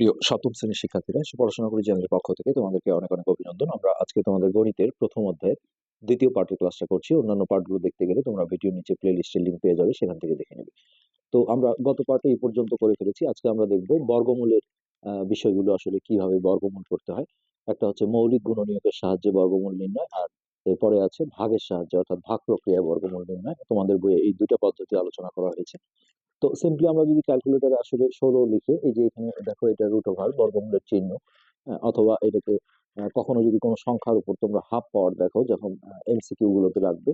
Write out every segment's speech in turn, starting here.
প্রিয় সপ্তম শ্রেণির শিক্ষার্থীরা পড়াশোনা করি চ্যানেলের পক্ষ থেকে তোমাদেরকে অনেক অনেক অভিনন্দন। আমরা আজকে তোমাদের গণিতের প্রথম অধ্যায়ের দ্বিতীয় পার্টের ক্লাসটা করছি। অন্যান্য পার্টগুলো দেখতে গেলে তোমরা ভিডিও নিচে প্লে লিস্টের লিঙ্ক পেয়ে যাবে, সেখান থেকে দেখে নেবে। তো আমরা গত পার্টে এই পর্যন্ত করে ফেলেছি। আজকে আমরা দেখব বর্গমূলের বিষয়গুলো আসলে কীভাবে বর্গমূল করতে হয়। একটা হচ্ছে মৌলিক গুণনীয়কের সাহায্যে বর্গমূল নির্ণয়, আর এরপরে আছে ভাগের সাহায্যে, অর্থাৎ ভাগ প্রক্রিয়া বর্গমূল নির্ণয়। তোমাদের বইয়ে এই দুইটা পদ্ধতি আলোচনা করা হয়েছে। তো সিম্পলি আমরা যদি ক্যালকুলেটারে আসলে ষোলো লিখে, এই যে এখানে দেখো এটা রুট ওভার বর্গমূলের চিহ্ন অথবা এটাকে কখনো যদি কোনো সংখ্যার উপর তোমরা হাফ পাওয়ার দেখো, যখন এমসিকিউ গুলোতে রাখবে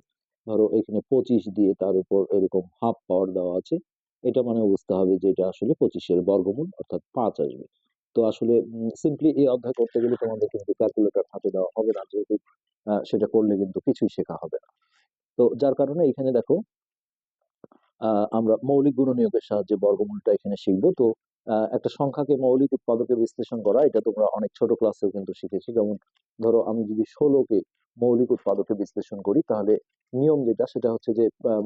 ধরো এখানে পঁচিশ দিয়ে তার উপর এরকম হাফ পাওয়ার দেওয়া আছে, এটা মানে বুঝতে হবে যে এটা আসলে পঁচিশের বর্গমূল, অর্থাৎ পাঁচ আসবে। তো আসলে সিম্পলি এই অধ্যায় করতে গেলে তোমাদের কিন্তু ক্যালকুলেটর হাতে দেওয়া হবে না, যেহেতু সেটা করলে কিন্তু কিছুই শেখা হবে না। তো যার কারণে এখানে দেখো আমরা মৌলিক গুণনীয়কের সাহায্যে বর্গমূলটা এখানে শিখব। তো একটা সংখ্যাকে মৌলিক উৎপাদকে বিশ্লেষণ করা, এটা তোমরা অনেক ছোট ক্লাসেও কিন্তু শিখেছি। যেমন ধরো, আমি যদি ষোলোকে মৌলিক উৎপাদকে বিশ্লেষণ করি, তাহলে নিয়ম যেটা, সেটা হচ্ছে যে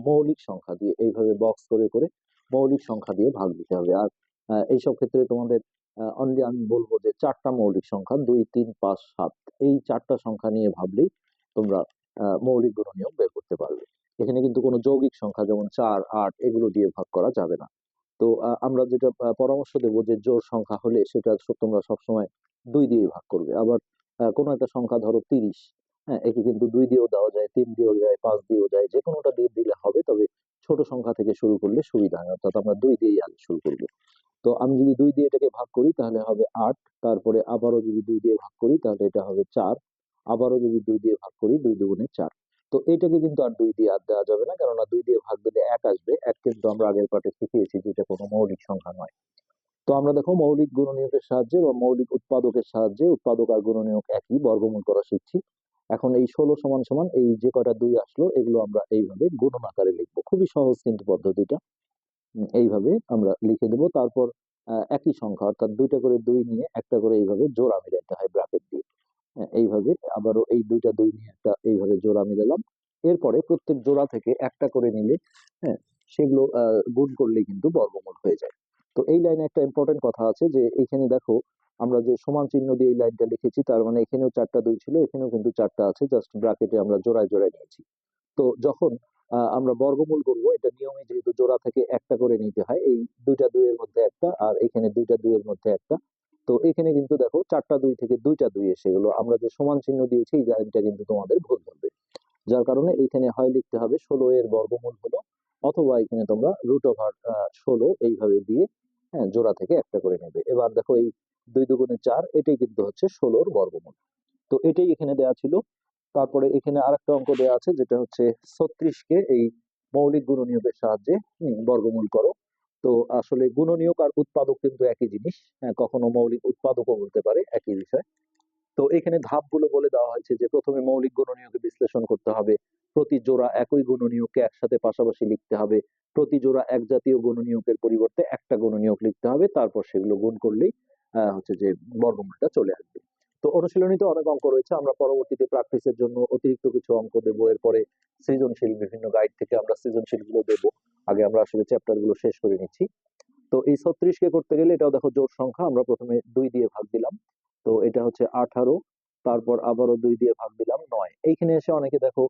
মৌলিক সংখ্যা দিয়ে, এইভাবে বক্স করে করে মৌলিক সংখ্যা দিয়ে ভাগ দিতে হবে। আর এইসব ক্ষেত্রে তোমাদের অনলি আমি বলব যে, চারটা মৌলিক সংখ্যা, দুই, তিন, পাঁচ, সাত, এই চারটা সংখ্যা নিয়ে ভাবলেই তোমরা মৌলিক গুণনীয়ক বের করতে পারবে। এখানে কিন্তু কোনো যৌগিক সংখ্যা যেমন চার, আট এগুলো দিয়ে ভাগ করা যাবে না। তো আমরা যেটা পরামর্শ দেবো যে জোড় সংখ্যা হলে সেটা তোমরা সবসময় দুই দিয়ে ভাগ করবে। আবার কোনো একটা সংখ্যা ধরো তিরিশ হ্যাঁ একে কিন্তু দুই দিয়েও দেওয়া যায়, তিন দিয়েও যায়, পাঁচ দিয়েও যায় যে কোনোটা দিয়ে দিলে হবে, তবে ছোট সংখ্যা থেকে শুরু করলে সুবিধা হয়, অর্থাৎ আমরা দুই দিয়েই আগে শুরু করব। তো আমি যদি দুই দিয়ে এটাকে ভাগ করি তাহলে হবে আট, তারপরে আবারও যদি দুই দিয়ে ভাগ করি তাহলে এটা হবে চার, আবারও যদি দুই দিয়ে ভাগ করি দুই দুগুণে চার। তো এটাকে কিন্তু আর দুই দিয়ে আর দেওয়া যাবে না। কেননা দুই দিয়ে ভাগ দিলে এক আসবে। এক কিন্তু আমরা আগের পাঠে শিখিয়েছি যে এটা কোনো মৌলিক সংখ্যা নয়। তো আমরা দেখো মৌলিক গুণনীয়কের সাহায্যে বা মৌলিক উৎপাদকের সাহায্যে উৎপাদক আর গুণনীয়ক একই বর্গমূল করা শিখছি। এখন এই ষোলো সমান সমান এই যে কটা দুই আসলো, এগুলো আমরা এইভাবে গুণন আকারে লিখব। খুবই সহজ কিন্তু পদ্ধতিটা। এইভাবে আমরা লিখে দেব। তারপর একই সংখ্যা, অর্থাৎ দুইটা করে দুই নিয়ে একটা করে এইভাবে জোড়া মিলাইতে হয় ব্র্যাকেট দিয়ে। এইভাবে আবারও এই দুইটা দুই নিয়ে একটা এইভাবে জোড়া মিলালাম। এরপরে প্রত্যেক জোড়া থেকে একটা করে নিলে হ্যাঁ সেগুলো গুণ করলে কিন্তু বর্গমূল হয়ে যায়। তো এই লাইনে একটা ইম্পর্টেন্ট কথা আছে যে, এখানে দেখো আমরা যে সমান চিহ্ন দিয়ে এই লাইনটা লিখেছি, তার মানে এখানেও চারটা দুই ছিল, এখানেও কিন্তু চারটা আছে জাস্ট ব্র্যাকেটে আমরা জোড়ায় জোড়ায় নিয়েছি। তো যখন আমরা বর্গমূল করব, এটা নিয়মে যেহেতু জোড়া থেকে একটা করে নিতে হয়, এই দুইটা দুইয়ের মধ্যে একটা আর এখানে দুইটা দুইয়ের মধ্যে একটা তো এখানে কিন্তু দেখো চারটা দুই থেকে দুইটা দুই এসে গেলো। আমরা যে সমান চিহ্ন দিয়েছি লাইনটা কিন্তু তোমাদের ভুল ধরবে যার কারণে এখানে হয় লিখতে হবে ষোলো এর বর্গমূল হলো, অথবা এখানে তোমরা রুট ওভার ষোলো এইভাবে দিয়ে হ্যাঁ জোড়া থেকে একটা করে নেবে। এবার দেখো এই দুই দুগুণে চার, এটাই কিন্তু হচ্ছে ষোলোর বর্গমূল। তো এটাই এখানে দেওয়া ছিল। তারপরে এখানে আরেকটা অঙ্ক দেওয়া আছে, যেটা হচ্ছে ছত্রিশকে এই মৌলিক গুণনীয়কের সাহায্যে বর্গমূল করো। তো আসলে গুণনীয়ক আর উৎপাদক কিন্তু একই জিনিস। হ্যাঁ কখনো মৌলিক উৎপাদকও বলতে পারে, একই বিষয়। তো এখানে ধাপগুলো বলে দেওয়া হয়েছে যে, প্রথমে মৌলিক গুণনীয়কে বিশ্লেষণ করতে হবে। প্রতি জোড়া একই গুণনীয়ককে একসাথে পাশাপাশি লিখতে হবে। প্রতি জোড়া এক জাতীয় গুণনীয়কের পরিবর্তে একটা গুণনীয়ক লিখতে হবে। তারপর সেগুলো গুণ করলেই হচ্ছে যে বর্গমূলটা চলে আসবে। তো অনুশীলনীতে অনেক অঙ্ক রয়েছে। আমরা পরবর্তীতে প্র্যাকটিসের জন্য অতিরিক্ত কিছু অঙ্ক দেবো। এরপরে সৃজনশীল বিভিন্ন গাইড থেকে আমরা সৃজনশীলগুলো দেবো। আগে আমরা আসলে চ্যাপ্টারগুলো শেষ করে নিচ্ছি। তো এই ছত্রিশকে করতে গেলে এটাও দেখো জোড় সংখ্যা, আমরা প্রথমে দুই দিয়ে ভাগ দিলাম। তো এটা হচ্ছে আঠারো, তারপর আবারও দুই দিয়ে ভাগ দিলাম নয়। এইখানে এসে অনেকে দেখো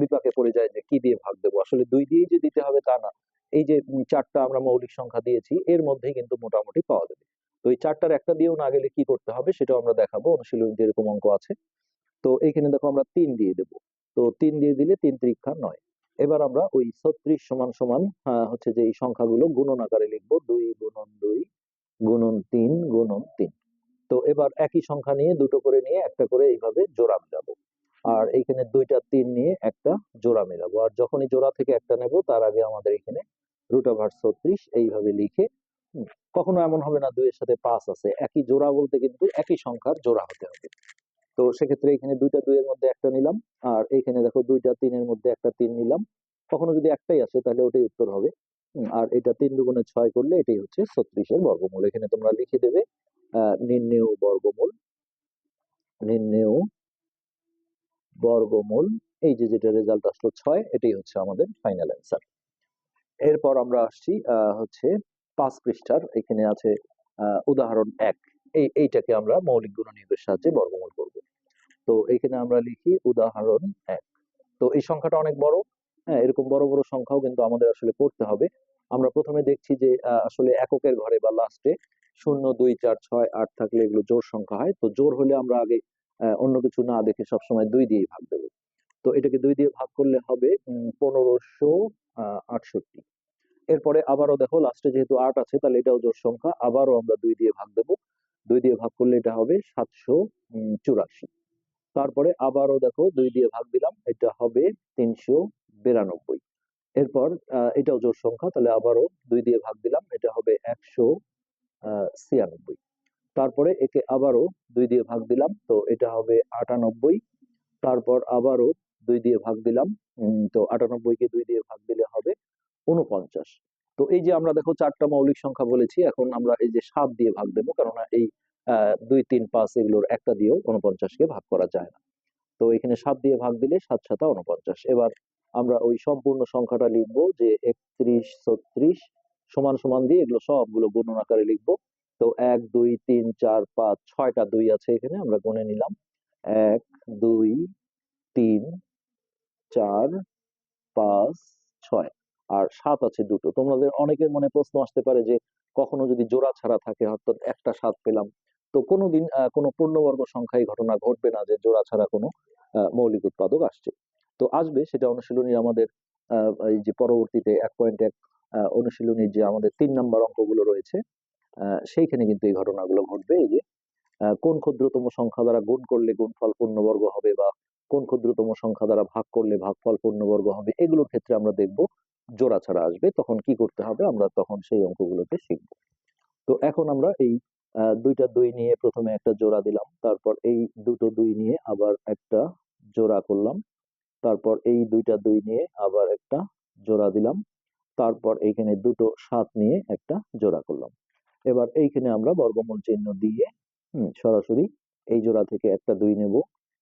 বিপাকে পড়ে যায় যে কি দিয়ে ভাগ দেবো? আসলে দুই দিয়েই যে দিতে হবে তা না। এই যে চারটা আমরা মৌলিক সংখ্যা দিয়েছি, এর মধ্যেই কিন্তু মোটামুটি পাওয়া যাবে। তো এই চারটার একটা দিয়েও না গেলে কি করতে হবে সেটাও আমরা দেখাবো অনুশীলনীতে এরকম অঙ্ক আছে। তো এইখানে দেখো আমরা তিন দিয়ে দেবো। তো তিন দিয়ে দিলে তিন ত্রিক্ষা নয়। এবার আমরা ওই ছত্রিশ সমান সমান হচ্ছে যে এই সংখ্যাগুলো গুণন আকারে লিখব, দুই গুণন দুই গুণন তিন গুণন তিন। তো এবার একই সংখ্যা নিয়ে দুটো করে নিয়ে একটা করে এইভাবে জোড়া মেলাবো। আর এইখানে দুইটা তিন নিয়ে একটা জোড়া মেলাবো। আর যখনই জোড়া থেকে একটা নেব, তার আগে আমাদের এখানে রুট ওভার ছত্রিশ এইভাবে লিখে কখনো এমন হবে না দুইয়ের সাথে পাঁচ আছে। একই জোড়া বলতে কিন্তু একই সংখ্যার জোড়া হতে হবে। তো সেক্ষেত্রে এখানে দুইটা দুইয়ের মধ্যে একটা নিলাম। আর এইখানে দেখো দুইটা তিনের মধ্যে একটা তিন নিলাম। কখনো যদি একটাই আসে তাহলে ওটাই উত্তর হবে। আর এটা তিন দুগুণে ছয় করলে এটাই হচ্ছে ছত্রিশের বর্গমূল। এখানে তোমরা লিখে দেবে নির্ণেয় বর্গমূল। নির্ণেয় বর্গমূল, এই যে যেটা রেজাল্ট আসলো ছয়, এটাই হচ্ছে আমাদের ফাইনাল অ্যান্সার এরপর আমরা আসছি হচ্ছে পাঁচ পৃষ্ঠার। এখানে আছে উদাহরণ এক। এই, এইটাকে আমরা মৌলিক গুণনীয়কের সাহায্যে বর্গমূল করব। তো এখানে আমরা লিখি উদাহরণ এক। তো এই সংখ্যাটা অনেক বড় হ্যাঁ এরকম বড় বড় সংখ্যাও কিন্তু আমাদের আসলে করতে হবে। আমরা প্রথমে দেখছি যে আসলে এককের ঘরে বা লাস্টে শূন্য, দুই, চার, ছয়, আট থাকলে এগুলো জোড় সংখ্যা হয়। তো জোড় হলে আমরা আগে অন্য কিছু না দেখে সবসময় দুই দিয়েই ভাগ দেবো। তো এটাকে দুই দিয়ে ভাগ করলে হবে পনেরোশো আটষট্টি। এরপরে আবারও দেখো লাস্টে যেহেতু আট আছে, তাহলে এটাও জোর সংখ্যা। আবারও আমরা দুই দিয়ে ভাগ দেবো। দুই দিয়ে ভাগ করলে এটা হবে সাতশো চুরাশি। তারপরে আবারও দেখো দুই দিয়ে ভাগ দিলাম, এটা হবে তিনশো বিরানব্বই। এরপর এটাও জোড় সংখ্যা, তাহলে আবারও দুই দিয়ে ভাগ দিলাম, এটা হবে একশো ছিয়ানব্বই। তারপরে একে আবারও দুই দিয়ে ভাগ দিলাম, তো এটা হবে আটানব্বই। তারপর আবারও দুই দিয়ে ভাগ দিলাম তো আটানব্বই কে দুই দিয়ে ভাগ দিলে হবে উনপঞ্চাশ তো এই যে আমরা দেখো চারটা মৌলিক সংখ্যা বলেছি, এখন আমরা এই যে সাত দিয়ে ভাগ দেবো, কেননা এই দুই, তিন, পাঁচ এগুলোর একটা দিয়েও উনপঞ্চাশকে ভাগ করা যায় না। তো এখানে সাত দিয়ে ভাগ দিলে সাত সাতা উনপঞ্চাশ এবার আমরা ওই সম্পূর্ণ সংখ্যাটা লিখব যে একত্রিশ ছত্রিশ সমান সমান দিয়ে এগুলো সবগুলো গুণন আকারে লিখব। তো এক, দুই, তিন, চার, পাঁচ, ছয়টা দুই আছে এখানে, আমরা গুনে নিলাম। এক, দুই, তিন, চার, পাঁচ, ছয় আর সাত আছে দুটো। তোমাদের অনেকের মনে প্রশ্ন আসতে পারে যে কখনো যদি জোড়া ছাড়া থাকে, অর্থাৎ একটা সাত পেলাম তো কোনোদিন কোনো পূর্ণবর্গ সংখ্যায় ঘটনা ঘটবে না যে জোড়া ছাড়া কোনো মৌলিক উৎপাদক আসছে। তো আসবে, সেটা অনুশীলনী আমাদের এই যে পরবর্তীতে এক পয়েন্ট এক অনুশীলনীর যে আমাদের তিন নাম্বার অঙ্কগুলো রয়েছে সেইখানে কিন্তু এই ঘটনাগুলো ঘটবে। এই যে কোন ক্ষুদ্রতম সংখ্যা দ্বারা গুণ করলে গুণফল পূর্ণবর্গ হবে বা কোন ক্ষুদ্রতম সংখ্যা দ্বারা ভাগ করলে ভাগফল পূর্ণবর্গ হবে, এগুলোর ক্ষেত্রে আমরা দেখব জোড়া ছাড়া আসবে, তখন কি করতে হবে, আমরা তখন সেই অঙ্কগুলোকে শিখব। তো এখন আমরা এই দুইটা দুই নিয়ে প্রথমে একটা জোড়া দিলাম তারপর এই দুটো দুই নিয়ে আবার একটা জোড়া করলাম তারপর এই দুইটা দুই নিয়ে আবার একটা জোড়া দিলাম তারপর এইখানে দুটো সাত নিয়ে একটা জোড়া করলাম। এবার এইখানে আমরা বর্গমূল চিহ্ন দিয়ে হুম, সরাসরি এই জোড়া থেকে একটা দুই নেব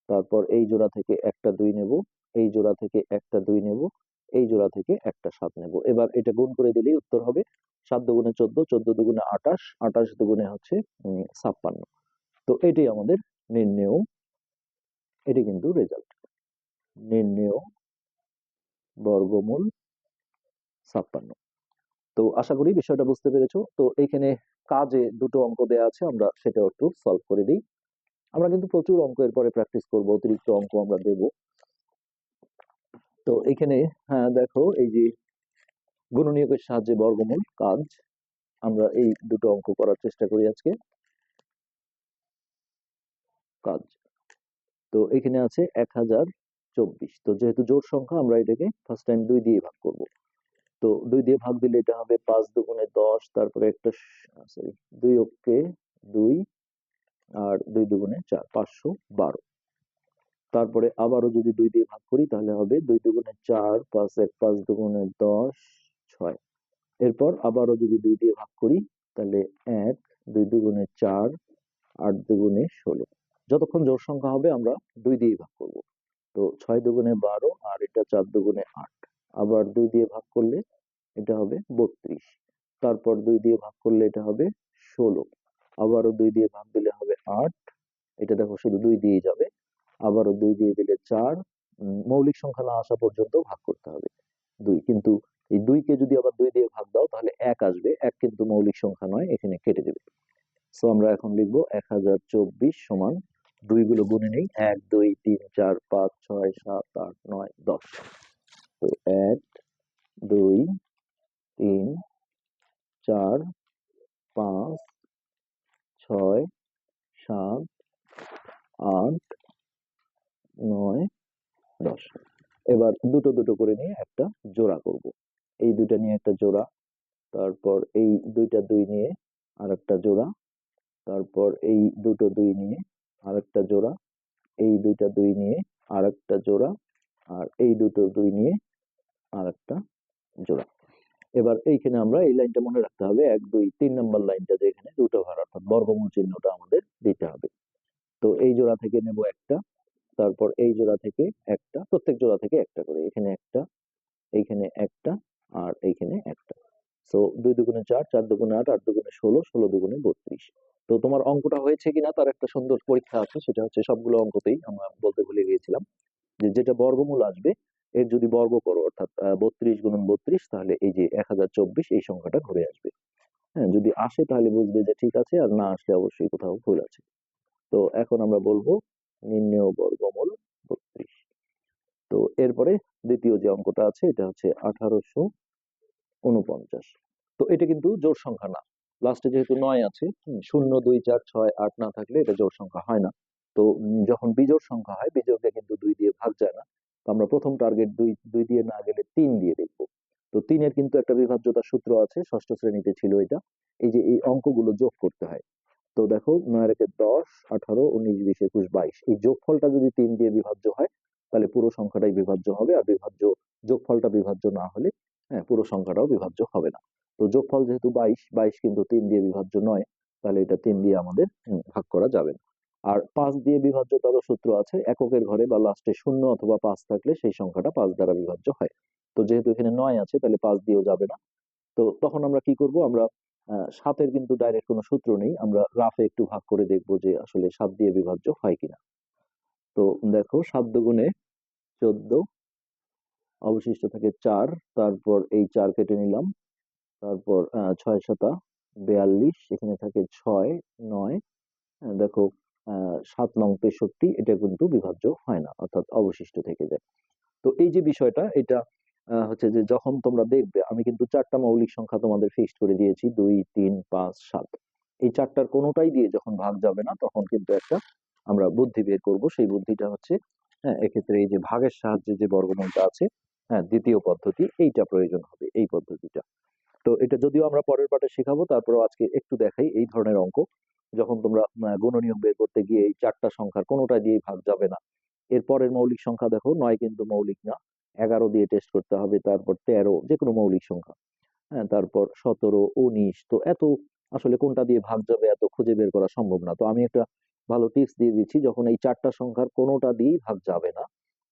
তারপর এই জোড়া থেকে একটা দুই নেব এই জোড়া থেকে একটা দুই নেব এই জোড়া থেকে একটা সাত নেব। এবার এটা গুণ করে দিলেই উত্তর হবে সাত দুগুণে চোদ্দ চোদ্দ দুগুণে আটাশ আটাশ দুগুণে হচ্ছে ছাপ্পান্ন। তো এটি আমাদের নির্ণেয় এটি কিন্তু রেজাল্ট নির্ণেয় বর্গমূল ছাপ্পান্ন। তো আশা করি বিষয়টা বুঝতে পেরেছ। তো এইখানে কাজে দুটো অঙ্ক দেওয়া আছে, আমরা সেটা একটু সলভ করে দিই। আমরা কিন্তু প্রচুর অঙ্ক এরপরে প্র্যাকটিস করব, অতিরিক্ত অঙ্ক আমরা দেব। তো এখানে হ্যাঁ দেখো, এই যে গুণনীয়কের সাহায্যে বর্গমূল কাজ আমরা এই দুটো অঙ্ক করার চেষ্টা করি আজকে। কাজ তো এখানে আছে এক হাজার চব্বিশ। তো যেহেতু জোর সংখ্যা, আমরা এটাকে ফার্স্ট টাইম দুই দিয়ে ভাগ করব। তো দুই দিয়ে ভাগ দিলে এটা হবে পাঁচ দুগুণে দশ, তারপরে একটা সরি দুই অক্ষে দুই আর দুই দুগুণে চার, পাঁচশো বারো। তারপরে আবারও যদি দুই দিয়ে ভাগ করি, তাহলে হবে দুই দুগুণে চার, পাঁচ এক, পাঁচ দুগুণে দশ ছয় এরপর আবারও যদি দুই দিয়ে ভাগ করি, তাহলে এক, দুই দুগুণে চার, আট দুগুণে ষোলো। যতক্ষণ জোর সংখ্যা হবে, আমরা দুই দিয়ে ভাগ করব। তো ছয় দুগুণে বারো, আর এটা চার দুগুণে আট। আবার দুই দিয়ে ভাগ করলে এটা হবে বত্রিশ। তারপর দুই দিয়ে ভাগ করলে এটা হবে ষোলো। আবারও দুই দিয়ে ভাগ দিলে হবে আট। এটা দেখো শুধু দুই দিয়ে যাবে। আবারও দুই দিয়ে দিলে চার। মৌলিক সংখ্যা না আসা পর্যন্ত ভাগ করতে হবে। দুই। কিন্তু এই দুইকে যদি আবার দুই দিয়ে ভাগ দাও, তাহলে এক আসবে। এক কিন্তু মৌলিক সংখ্যা নয়, এখানে কেটে দেবে। সো আমরা এখন লিখব এক হাজার চব্বিশ সমান দুইগুলো গুণে নেই। এক, দুই, তিন, চার, পাঁচ, ছয়, সাত, আট, নয়, দশ। তো এক, দুই, তিন, চার, পাঁচ, ছয়, সাত, আট, নয়, দশ। এবার দুটো দুটো করে নিয়ে একটা জোড়া করব। এই দুইটা নিয়ে একটা জোড়া। তারপর এই দুইটা দুই নিয়ে আর একটা জোড়া। তারপর এই দুটো দুই নিয়ে আর একটা জোড়া। এই দুইটা দুই নিয়ে আর একটা জোড়া। আর এই দুটো দুই নিয়ে আর একটা জোড়া। এবার এইখানে আমরা এই লাইনটা মনে রাখতে হবে। এক, দুই, তিন নম্বর লাইনটা যেখানে দুটো ঘর অর্থাৎ বর্গমূল চিহ্নটা আমাদের দিতে হবে। তো এই জোড়া থেকে নেব একটা, তারপর এই জোড়া থেকে একটা, প্রত্যেক জোড়া থেকে একটা করে। এখানে একটা, এইখানে একটা আর এইখানে একটা। সো দুই দুগুণে চার চার দুগুণে আট আট দুগুণে ষোলো ষোলো দুগুণে বত্রিশ। তো তোমার অঙ্কটা হয়েছে কিনা তার একটা সুন্দর পরীক্ষা আছে, সেটা হচ্ছে সবগুলো অঙ্কতেই আমরা বলতে ভুলে গিয়েছিলাম। যে যেটা বর্গমূল আসবে, এর যদি বর্গ করো, অর্থাৎ বত্রিশ গুণন বত্রিশ, তাহলে এই যে এক হাজার চব্বিশ, এই সংখ্যাটা ঘুরে আসবে। হ্যাঁ যদি আসে তাহলে বুঝবে যে ঠিক আছে, আর না আসলে অবশ্যই কোথাও ভুল আছে। তো এখন আমরা বলব নির্ণেয় বর্গমূল। তো এরপরে দ্বিতীয় যে অঙ্কটা আছে, এটা হচ্ছে আঠারোশো উনপঞ্চাশ তো এটা কিন্তু জোড় সংখ্যা না। লাস্টে যেহেতু নয় আছে শূন্য, দুই, চার, ছয়, আট না থাকলে এটা জোড় সংখ্যা হয় না। তো যখন বিজোড় সংখ্যা হয়, বিজোড়কে কিন্তু দুই দিয়ে ভাগ যায় না। তো আমরা প্রথম টার্গেট দুই দুই দিয়ে না গেলে তিন দিয়ে দেখব। তো তিনের কিন্তু একটা বিভাজ্যতার সূত্র আছে, ষষ্ঠ শ্রেণীতে ছিল এটা। এই যে এই অঙ্কগুলো যোগ করতে হয়। তো দেখো, নয় রেখে দশ, আঠারো, উনিশ, বিশ, একুশ, বাইশ। এই যোগফলটা যদি তিন দিয়ে বিভাজ্য হয় তাহলে পুরো সংখ্যাটাই বিভাজ্য হবে আর বিভাজ্য যোগফলটা বিভাজ্য না হলে হ্যাঁ পুরো সংখ্যাটাও বিভাজ্য হবে না। তো যোগফল যেহেতু বাইশ বাইশ কিন্তু তিন দিয়ে বিভাজ্য নয়, তাহলে এটা তিন দিয়ে আমাদের ভাগ করা যাবে না। আর পাঁচ দিয়ে বিভাজ্যতারও সূত্র আছে, এককের ঘরে বা লাস্টে শূন্য অথবা পাঁচ থাকলে সেই সংখ্যাটা পাঁচ দ্বারা বিভাজ্য হয়। তো যেহেতু এখানে নয় আছে, তাহলে পাঁচ দিয়েও যাবে না। তো তখন আমরা কি করব? আমরা সাতের কিন্তু ডাইরেক্ট কোনো সূত্র নেই, আমরা রাফে একটু ভাগ করে দেখব যে আসলে সাত দিয়ে বিভাজ্য হয় কিনা। তো দেখো সাত দুগুণে চোদ্দ, অবশিষ্ট থাকে চার, তারপর এই চার কেটে নিলাম। তারপর ছয় শতা বেয়াল্লিশ, এখানে থাকে ছয়, নয়। দেখো সাত নং তেষট্টি, এটা কিন্তু বিভাজ্য হয় না, অর্থাৎ অবশিষ্ট থেকে যায়। তো এই যে বিষয়টা, এটা হচ্ছে যে যখন তোমরা দেখবে, আমি কিন্তু চারটা মৌলিক সংখ্যা তোমাদের ফিক্সড করে দিয়েছি, দুই, তিন, পাঁচ, সাত। এই চারটার কোনোটাই দিয়ে যখন ভাগ যাবে না, তখন কিন্তু একটা আমরা বুদ্ধি বের করব সেই বুদ্ধিটা হচ্ছে হ্যাঁ এক্ষেত্রে এই যে ভাগের সাহায্যে যে বর্গমূলটা আছে হ্যাঁ দ্বিতীয় পদ্ধতি এইটা প্রয়োজন হবে এই পদ্ধতিটা। তো এটা যদিও আমরা পরের পাঠে শেখাবো তারপরেও আজকে একটু দেখাই এই ধরনের অঙ্ক। যখন তোমরা আহ, বের করতে গিয়ে এই চারটা সংখ্যার কোনোটা দিয়েই ভাগ যাবে না। এর পরের মৌলিক সংখ্যা দেখো নয় কিন্তু মৌলিক না এগারো দিয়ে টেস্ট করতে হবে তারপর তেরো যে কোনো মৌলিক সংখ্যা। হ্যাঁ তারপর সতেরো উনিশ তো এত আসলে কোনটা দিয়ে ভাগ যাবে এত খুঁজে বের করা সম্ভব না। তো আমি একটা ভালো টিপস দিয়ে দিচ্ছি, যখন এই চারটা সংখ্যার কোনোটা দিয়েই ভাগ যাবে না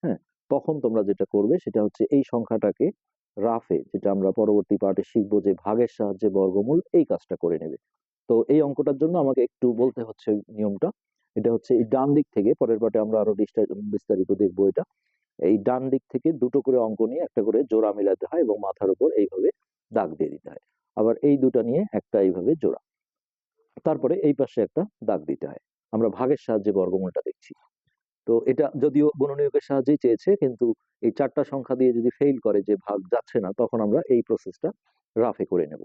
হ্যাঁ তখন তোমরা যেটা করবে সেটা হচ্ছে এই সংখ্যাটাকে রাফে যেটা আমরা পরবর্তী পার্টে শিখব যে ভাগের সাহায্যে বর্গমূল, এই কাজটা করে নেবে। তো এই অঙ্কটার জন্য আমাকে একটু বলতে হচ্ছে নিয়মটা, এটা হচ্ছে এই ডান দিক থেকে, পরের পার্টে আমরা আরও বিস্তার- বিস্তারিত দেখব এটা, এই ডান দিক থেকে দুটো করে অঙ্ক নিয়ে একটা করে জোড়া মিলাতে হয় এবং মাথার উপর এইভাবে দাগ দিয়ে দিতে হয়। আবার এই দুটা নিয়ে একটা এইভাবে জোড়া, তারপরে এই পাশে একটা দাগ দিতে হয়। আমরা ভাগের সাহায্যে বর্গমূলটা দেখছি। তো এটা যদিও গুণনীয়কের সাহায্যেই চেয়েছে, কিন্তু এই চারটা সংখ্যা দিয়ে যদি ফেইল করে যে ভাগ যাচ্ছে না, তখন আমরা এই প্রসেসটা রাফে করে নেব।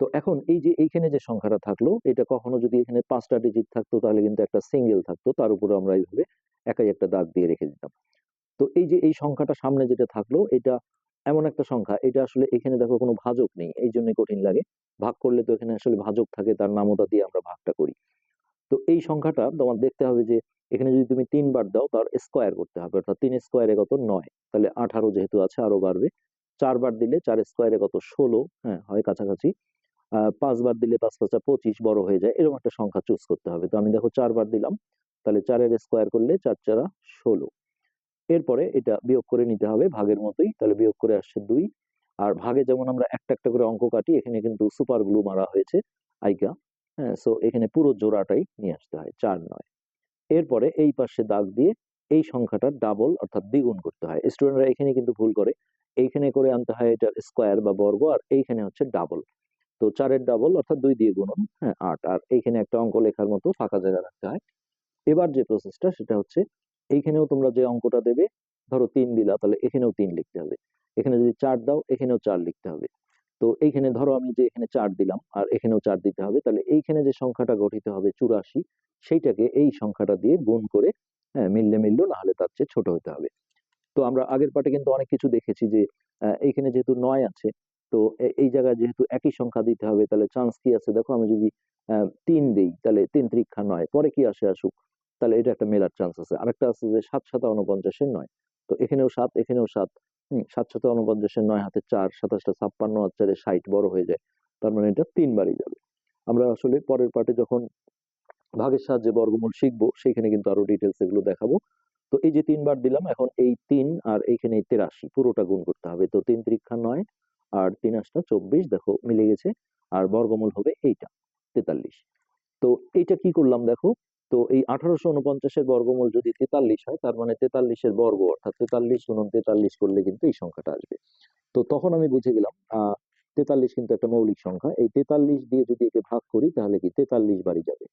তো এখন এই যে এইখানে যে সংখ্যাটা থাকল, এটা কখনো যদি এখানে পাঁচটা ডিজিট থাকতো, তাহলে কিন্তু একটা সিঙ্গেল থাকতো। তার উপরে আমরা এইভাবে একাই একটা দাগ দিয়ে রেখে দিতাম। তো এই যে এই সংখ্যাটা সামনে যেটা থাকল, এটা এমন একটা সংখ্যা, এটা আসলে এখানে দেখো কোনো ভাজক নেই এই জন্য কঠিন লাগে। ভাগ করলে তো এখানে আসলে ভাজক থাকে, তার নামতা দিয়ে আমরা ভাগটা করি। তো এই সংখ্যাটা তোমার দেখতে হবে যে, এখানে যদি তুমি তিনবার দাও, তার স্কোয়ার করতে হবে। অর্থাৎ তিন স্কোয়ারে কত নয়। তাহলে আঠারো যেহেতু আছে, আরও বাড়বে। চারবার দিলে চার স্কোয়ারে কত ষোলো হ্যাঁ হয় কাছাকাছি। পাঁচবার দিলে পাঁচ পাঁচটা পঁচিশ বড় হয়ে যায়। এরকম একটা সংখ্যা চুজ করতে হবে। তো আমি দেখো চারবার দিলাম। তাহলে চারের স্কোয়ার করলে চার চারা ষোলো। এরপরে এটা বিয়োগ করে নিতে হবে ভাগের মতোই। তাহলে বিয়োগ করে আসছে দুই। আর ভাগে যেমন আমরা একটা একটা করে অঙ্ক কাটি, এখানে কিন্তু সুপার গ্লু মারা হয়েছে, আইকা। হ্যাঁ সো এখানে পুরো জোড়াটাই নিয়ে আসতে হয়, চার নয়। এরপরে এই পাশে দাগ দিয়ে এই সংখ্যাটা ডাবল অর্থাৎ দ্বিগুণ করতে হয়। স্টুডেন্টরা এখানে কিন্তু ভুল করে। এইখানে করে আনতে হয় এটার স্কোয়ার বা বর্গ আর এইখানে হচ্ছে ডাবল তো চারের ডাবল অর্থাৎ দুই দিয়ে গুণন হ্যাঁ আট। আর এইখানে একটা অঙ্ক লেখার মতো ফাঁকা জায়গা রাখতে হয়। এবার যে প্রসেসটা সেটা হচ্ছে এইখানেও তোমরা যে অঙ্কটা দেবে, ধরো তিন দিলা, তাহলে এখানেও তিন লিখতে হবে। এখানে যদি চার দাও, এখানেও চার লিখতে হবে। তো এইখানে ধরো আমি যে এখানে চার দিলাম, আর এখানেও চার দিতে হবে, তাহলে এইখানে যে সংখ্যাটা গঠিত হবে চুরাশি, সেইটাকে এই সংখ্যাটা দিয়ে গুণ করে হ্যাঁ মিললে মিললো না হলে তার চেয়ে ছোট হতে হবে। তো আমরা আগের পাটে কিন্তু অনেক কিছু দেখেছি যে এইখানে যেহেতু নয় আছে, তো এই জায়গায় যেহেতু একই সংখ্যা দিতে হবে, তাহলে চান্স কি আছে? দেখো আমি যদি তিন দিই, তাহলে তিন ত্রিক্ষা নয়, পরে কি আসে আসুক, তাহলে এটা একটা মেলার চান্স আছে। আরেকটা আছে যে সাত সাতা উনপঞ্চাশের নয়, তো এখানেও সাত এখানেও সাত হম সাত সাতা উনপঞ্চাশের নয় হাতে চার, সাতাশটা ছাপ্পান্ন আর চারে ষাট বড় হয়ে যায়, তার মানে এটা তিনবারই যাবে। আমরা আসলে পরের পার্টে যখন ভাগের সাহায্যে বর্গমূল শিখব সেখানে কিন্তু আরও ডিটেলস এগুলো দেখাবো। তো এই যে তিনবার দিলাম, এখন এই তিন আর এইখানে এই তেরাশি, পুরোটা গুণ করতে হবে। তো তিন ত্রিক্ষা নয় আর তিন আটটা চব্বিশ, দেখো মিলে গেছে, আর বর্গমূল হবে এইটা, তেতাল্লিশ। তো এইটা কি করলাম, দেখো তো এই আঠারোশো উনপঞ্চাশের বর্গমূল যদি তেতাল্লিশ হয়, তার মানে তেতাল্লিশের বর্গ, অর্থাৎ তেতাল্লিশ গুণন তেতাল্লিশ করলে কিন্তু এই সংখ্যাটা আসবে। তো তখন আমি বুঝে গেলাম তেতাল্লিশ কিন্তু একটা মৌলিক সংখ্যা। এই তেতাল্লিশ দিয়ে যদি একে ভাগ করি, তাহলে কি তেতাল্লিশ বাড়ি যাবে।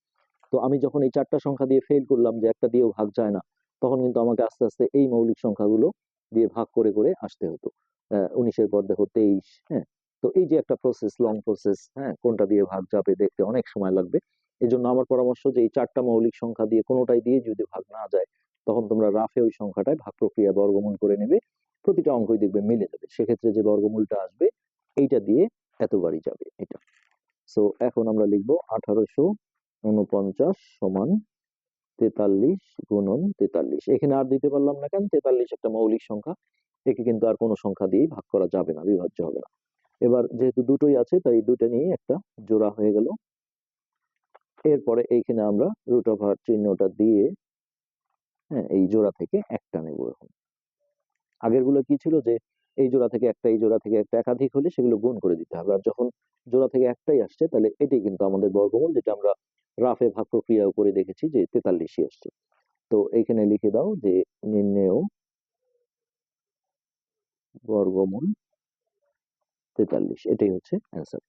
তো আমি যখন এই চারটা সংখ্যা দিয়ে ফেল করলাম যে একটা দিয়েও ভাগ যায় না, তখন কিন্তু আমাকে আস্তে আস্তে এই মৌলিক সংখ্যাগুলো দিয়ে ভাগ করে করে আসতে হতো। উনিশের পর দেখো তেইশ হ্যাঁ? তো এই যে একটা প্রসেস লং প্রসেস হ্যাঁ? কোনটা দিয়ে ভাগ যাবে দেখতে অনেক সময় লাগবে। এই জন্য আমার পরামর্শ যে, এই চারটা মৌলিক সংখ্যা দিয়ে কোনোটাই দিয়ে যদি ভাগ না যায়, তখন তোমরা রাফে ওই সংখ্যাটায় ভাগ প্রক্রিয়া বর্গমূল করে নেবে, প্রতিটা অঙ্কই দেখবে মিলে যাবে। সেক্ষেত্রে যে বর্গমূলটা আসবে, এইটা দিয়ে এতবারই যাবে এটা। সো এখন আমরা লিখব আঠারোশো উনপঞ্চাশ সমান তেতাল্লিশ গুণন তেতাল্লিশ। এখানে আর দিতে পারলাম না কেন? তেতাল্লিশ একটা মৌলিক সংখ্যা। একে কিন্তু আর কোনো সংখ্যা দিয়েই ভাগ করা যাবে না, বিভাজ্য হবে না। এবার যেহেতু দুটোই আছে, তাই দুটো নিয়ে একটা জোড়া হয়ে গেল। এরপরে এইখানে আমরা রুট ওভার চিহ্নটা দিয়ে হ্যাঁ এই জোড়া থেকে একটা নেব এখন। আগেরগুলো কি ছিল যে, এই জোড়া থেকে একটা, এই জোড়া থেকে একটা একাধিক হলে সেগুলো গুণ করে দিতে হবে। আর যখন জোড়া থেকে একটাই আসছে, তাহলে এটাই কিন্তু আমাদের বর্গমূল, যেটা আমরা রাফে ভাগ প্রক্রিয়া করে দেখেছি যে তেতাল্লিশই আসছে। তো এইখানে লিখে দাও যে নির্ণেয় বর্গমূল তেতাল্লিশ, এটাই হচ্ছে অ্যান্সার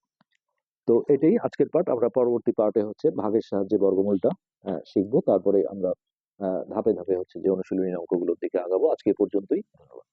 তো এটাই আজকের পার্ট আমরা পরবর্তী পার্টে হচ্ছে ভাগের সাহায্যে বর্গমূলটা আহ, শিখব। তারপরে আমরা ধাপে ধাপে হচ্ছে যে অনুশীলনী অঙ্কগুলোর দিকে আগাবো। আজকে পর্যন্তই। ধন্যবাদ।